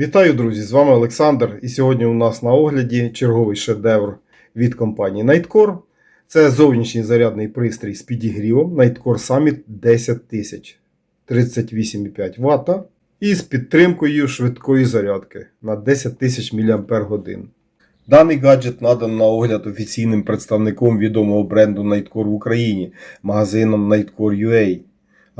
Вітаю, друзі! З вами Олександр. І сьогодні у нас на огляді черговий шедевр від компанії Nightcore. Це зовнішній зарядний пристрій з підігрівом Nightcore Summit 10000 38,5 Вт і з підтримкою швидкої зарядки на 10 тисяч мАч. Даний гаджет надан на огляд офіційним представником відомого бренду Nightcore в Україні, магазином Nightcore.ua.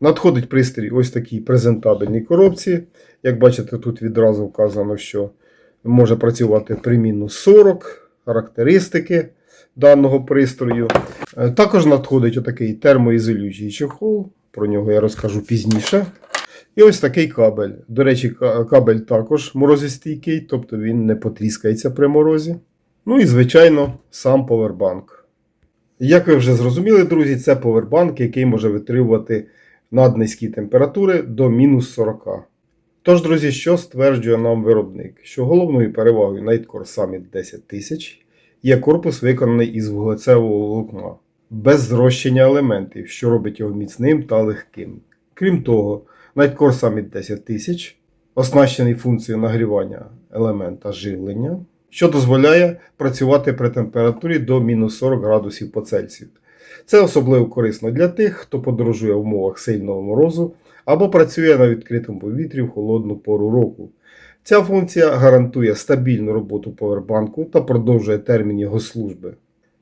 Надходить пристрій ось такій презентабельній коробці. Як бачите, тут відразу вказано, що може працювати при мінус 40 характеристики даного пристрою. Е, Також надходить отакий термоізолюючий чохол, про нього я розкажу пізніше. І ось такий кабель. До речі, кабель також морозостійкий, тобто він не потріскається при морозі. Ну і, звичайно, сам повербанк. Як ви вже зрозуміли, друзі, це повербанк, який може витримувати наднизькі температури до мінус 40. Тож, друзі, що стверджує нам виробник? Що головною перевагою Nightcore Summit 10000 є корпус, виконаний із вуглецевого волокна, без зрощення елементів, що робить його міцним та легким. Крім того, Nightcore Summit 10000 оснащений функцією нагрівання елемента живлення, що дозволяє працювати при температурі до мінус 40 градусів по Цельсію. Це особливо корисно для тих, хто подорожує в умовах сильного морозу або працює на відкритому повітрі в холодну пору року. Ця функція гарантує стабільну роботу повербанку та продовжує термін його служби.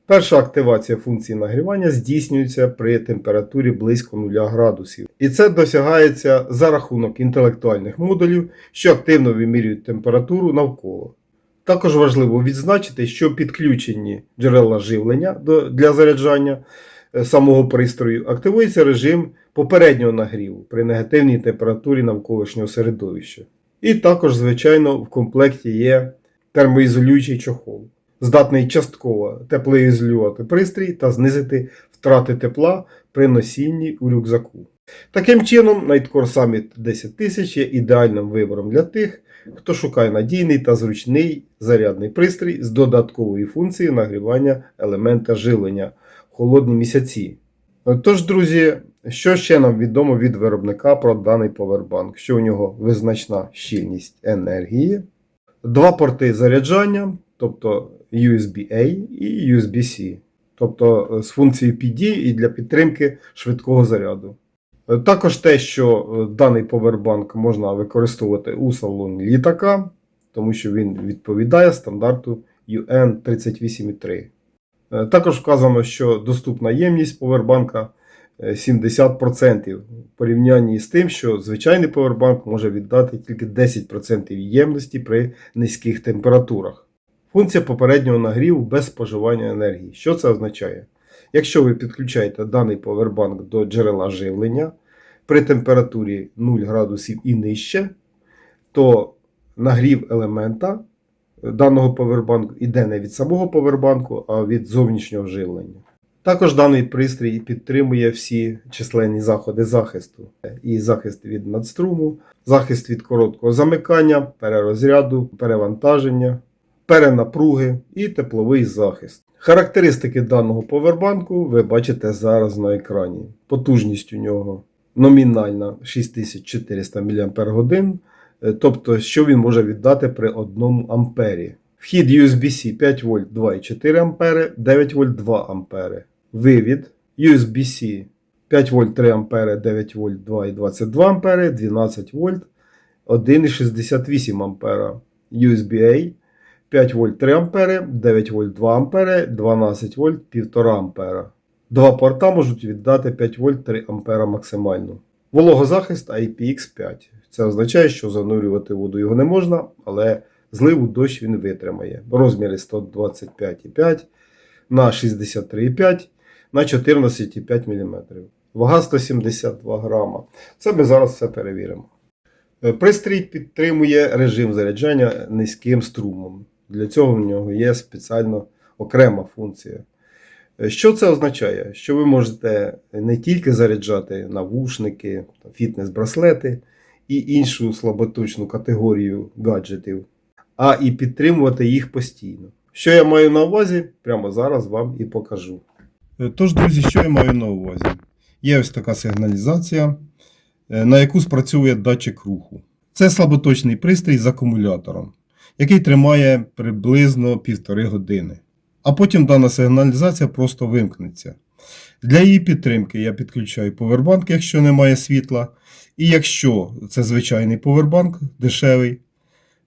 Перша активація функції нагрівання здійснюється при температурі близько 0 градусів, і це досягається за рахунок інтелектуальних модулів, що активно вимірюють температуру навколо. Також важливо відзначити, що підключені джерела живлення для заряджання е, самого пристрою активується режим попереднього нагріву при негативній температурі навколишнього середовища. І також, звичайно, в комплекті є термоізолюючий чохол, здатний частково теплоізолювати пристрій та знизити втрати тепла при носінні у рюкзаку. Таким чином, Nightcore Summit 10000 є ідеальним вибором для тих, хто шукає надійний та зручний зарядний пристрій з додатковою функцією нагрівання елемента живлення в холодні місяці. Тож, друзі, що ще нам відомо від виробника про даний повербанк? Що у нього визначна щільність енергії, два порти заряджання, тобто USB-A і USB-C, тобто з функцією PD і для підтримки швидкого заряду. Також те, що е, даний повербанк можна використовувати у салоні літака, тому що він відповідає стандарту UN 38.3. Е, Також вказано, що доступна ємність повербанка е, 70% в порівнянні з тим, що звичайний повербанк може віддати тільки 10% ємності при низьких температурах. Функція попереднього нагріву без споживання енергії. Що це означає? Якщо ви підключаєте даний повербанк до джерела живлення при температурі 0 градусів і нижче, то нагрів елемента даного повербанку йде не від самого повербанку, а від зовнішнього живлення. Також даний пристрій підтримує всі численні заходи захисту. І захист від надструму, захист від короткого замикання, перерозряду, перевантаження, перенапруги і тепловий захист. Характеристики даного повербанку ви бачите зараз на екрані. Потужність у нього номінальна 6400 мАч, е, тобто, що він може віддати при 1 ампері. Вхід USB-C 5 В 2,4 А, 9 В 2 А. Вивід USB-C 5 В 3 А, 9 В 2,22 А, 12 В 1,68 А. USB-A 5 В 3 А, 9 В 2 А, 12 В 1,5 А. Два порта можуть віддати 5 В 3 А максимально. Вологозахист IPX5. Це означає, що занурювати воду його не можна, але зливу дощ він витримає. Розміри 125,5 на 63,5 на 14,5 мм. Вага 172 грама. Це ми зараз все перевіримо. Пристрій підтримує режим заряджання низьким струмом. Для цього в нього є спеціально окрема функція. Е, Що це означає? Що ви можете не тільки заряджати навушники, фітнес-браслети і іншу слаботочну категорію гаджетів, а і підтримувати їх постійно. Що я маю на увазі, прямо зараз вам і покажу. Е, Тож, друзі, що я маю на увазі? Є ось така сигналізація, е, на яку спрацьовує датчик руху. Це слаботочний пристрій з акумулятором, який тримає приблизно півтори години. А потім дана сигналізація просто вимкнеться. Для її підтримки я підключаю повербанк, якщо немає світла. І якщо це звичайний повербанк, дешевий,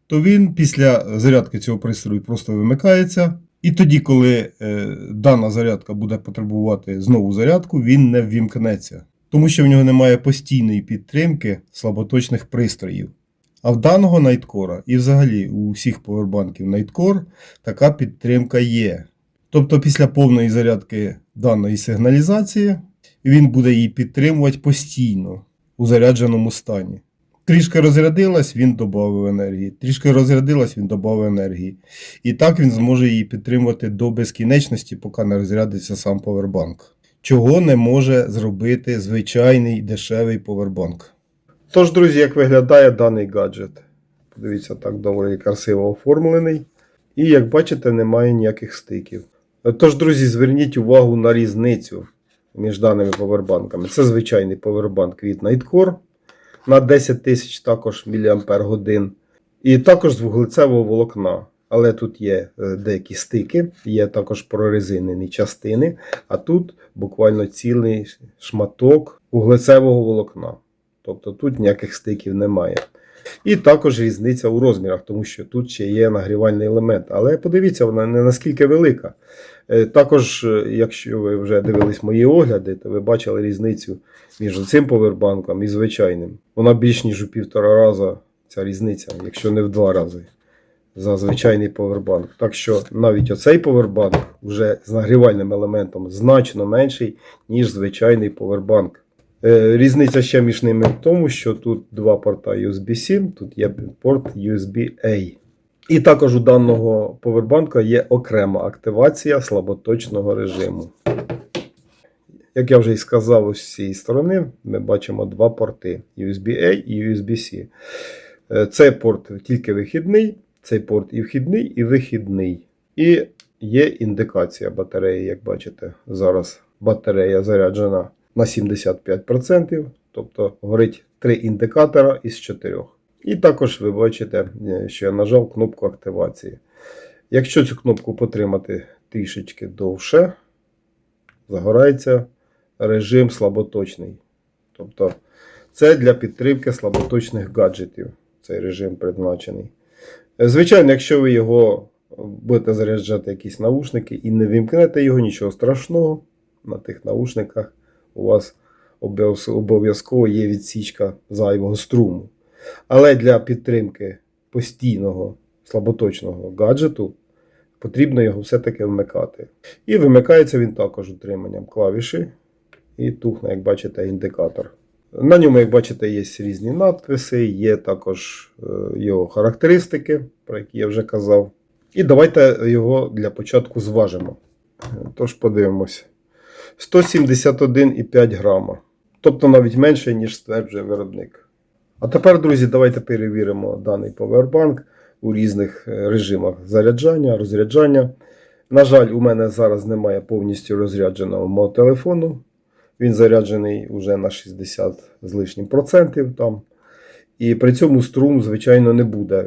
то він після зарядки цього пристрою просто вимикається. І тоді, коли е, дана зарядка буде потребувати знову зарядку, він не ввімкнеться, тому що в нього немає постійної підтримки слаботочних пристроїв. А в даного Найткора і взагалі у всіх повербанків Найткор така підтримка є. Тобто після повної зарядки даної сигналізації він буде її підтримувати постійно у зарядженому стані. Трішки розрядилась, він додав енергії. Трішки розрядилась, він додав енергії. І так він зможе її підтримувати до безкінечності, поки не розрядиться сам повербанк. Чого не може зробити звичайний дешевий повербанк. Тож, друзі, як виглядає даний гаджет? Подивіться, так доволі красиво оформлений. І як бачите, немає ніяких стиків. Тож, друзі, зверніть увагу на різницю між даними повербанками. Це звичайний повербанк від Nightcore на 10 тисяч також мАч. І також з вуглецевого волокна. Але тут є е, деякі стики, є також прорезинені частини, а тут буквально цілий шматок вуглецевого волокна. Тобто тут ніяких стиків немає. І також різниця у розмірах, тому що тут ще є нагрівальний елемент. Але подивіться, вона не наскільки велика. Е, Також, е, якщо ви вже дивились мої огляди, то ви бачили різницю між цим повербанком і звичайним. Вона більш ніж у півтора рази ця різниця, якщо не в два рази за звичайний повербанк. Так що навіть оцей повербанк вже з нагрівальним елементом значно менший, ніж звичайний повербанк. Е, Різниця ще між ними в тому, що тут два порта USB-C, тут є порт USB-A. І також у даного повербанка є окрема активація слаботочного режиму. Як я вже і сказав, з цієї сторони ми бачимо два порти USB-A і USB-C. Е, Цей порт тільки вихідний, цей порт і вхідний, і вихідний. І є індикація батареї, як бачите, зараз батарея заряджена на 75%, тобто горить три індикатора із чотирьох. І також ви бачите, е, що я нажав кнопку активації. Якщо цю кнопку потримати трішечки довше, загорається режим слаботочний. Тобто це для підтримки слаботочних гаджетів. Цей режим призначений. Е, Звичайно, якщо ви його будете заряджати якісь наушники і не вімкнете його, нічого страшного. На тих наушниках у вас обов'язково є відсічка зайвого струму. Але для підтримки постійного слаботочного гаджету потрібно його все-таки вмикати. І вимикається він також утриманням клавіші і тухне, як бачите, індикатор. На ньому, як бачите, є різні надписи, є також е, його характеристики, про які я вже казав. І давайте його для початку зважимо. Е, Тож подивимось. 171,5 грама. Тобто навіть менше, ніж стверджує виробник. А тепер, друзі, давайте перевіримо даний повербанк у різних е, режимах заряджання, розряджання. На жаль, у мене зараз немає повністю розрядженого мого телефону. Він заряджений вже на 60 з лишнім процентів там. І при цьому струм, звичайно, не буде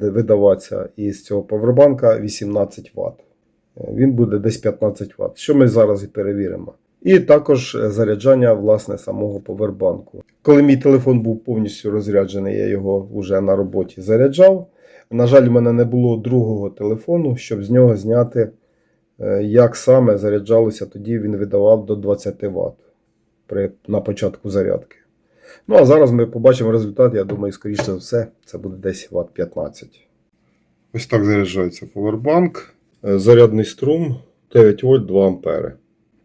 видаватися із цього повербанка 18 Вт. Він буде десь 15 Вт, що ми зараз і перевіримо. І також е, заряджання власне самого повербанку. Коли мій телефон був повністю розряджений, я його вже на роботі заряджав. На жаль, у мене не було другого телефону, щоб з нього зняти, е, як саме заряджалося, тоді він видавав до 20 Вт при, на початку зарядки. Ну а зараз ми побачимо результат. Я думаю, скоріше за все, це буде десь Вт 15. Ось так заряджається повербанк. Е, Зарядний струм 9 вольт 2 ампери.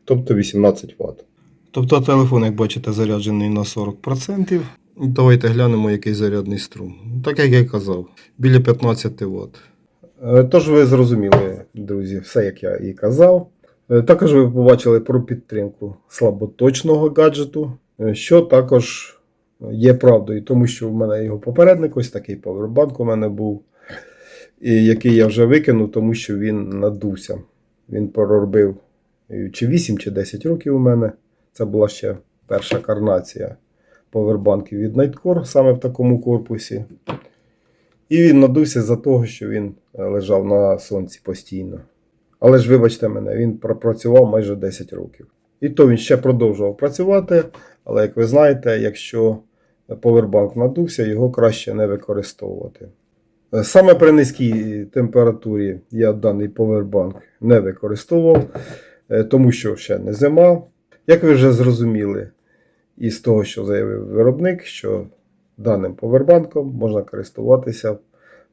Тобто 18 Вт. Тобто телефон, як бачите, заряджений на 40%. Давайте глянемо, який зарядний струм. Так як я казав, біля 15 Вт. Е, Тож ви зрозуміли, друзі, все як я і казав. Е, Також ви побачили про підтримку слаботочного гаджету, що також є правдою, тому що в мене його попередник, ось такий павербанк у мене був, який я вже викинув, тому що він надувся. Він проробив е, чи 8, чи 10 років у мене. Це була ще перша карнація повербанків від Nightcore саме в такому корпусі. І він надувся за того, що він е, лежав на сонці постійно. Але ж вибачте мене, він пропрацював майже 10 років. І то він ще продовжував працювати, але як ви знаєте, якщо повербанк надувся, його краще не використовувати. Е, Саме при низькій температурі я даний повербанк не використовував, е, тому що ще не зима. Як ви вже зрозуміли, із того, що заявив виробник, що даним повербанком можна користуватися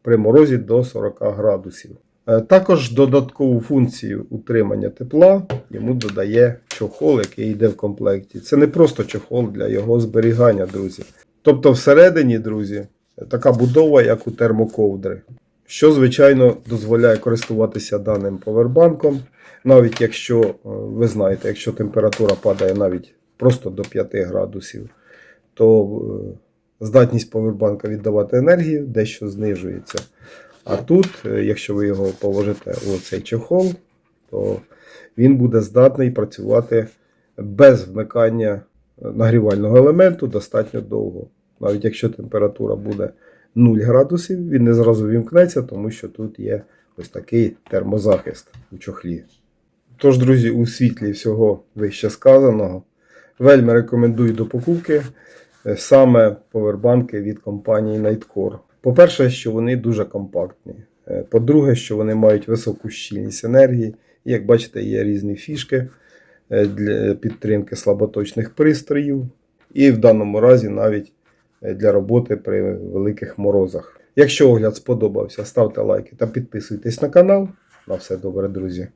при морозі до 40 градусів. Е, Також додаткову функцію утримання тепла йому додає чохол, який йде в комплекті. Це не просто чохол для його зберігання, друзі. Тобто, всередині, друзі, така будова, як у термоковдри, що, звичайно, дозволяє користуватися даним повербанком, навіть якщо, е, ви знаєте, якщо температура падає навіть просто до 5 градусів, то е, здатність повербанка віддавати енергію дещо знижується. А тут, е, якщо ви його положите у цей чехол, то він буде здатний працювати без вмикання нагрівального елементу достатньо довго. Навіть якщо температура буде 0 градусів, він не зразу вімкнеться, тому що тут є ось такий термозахист у чохлі. Тож, друзі, у світлі всього вище сказаного, вельми рекомендую до покупки е, саме повербанки від компанії Nightcore. По-перше, що вони дуже компактні. Е, По-друге, що вони мають високу щільність енергії. І, як бачите, є різні фішки е, для підтримки слаботочних пристроїв. І в даному разі навіть для роботи при великих морозах. Якщо огляд сподобався, ставте лайки та підписуйтесь на канал. На все добре, друзі.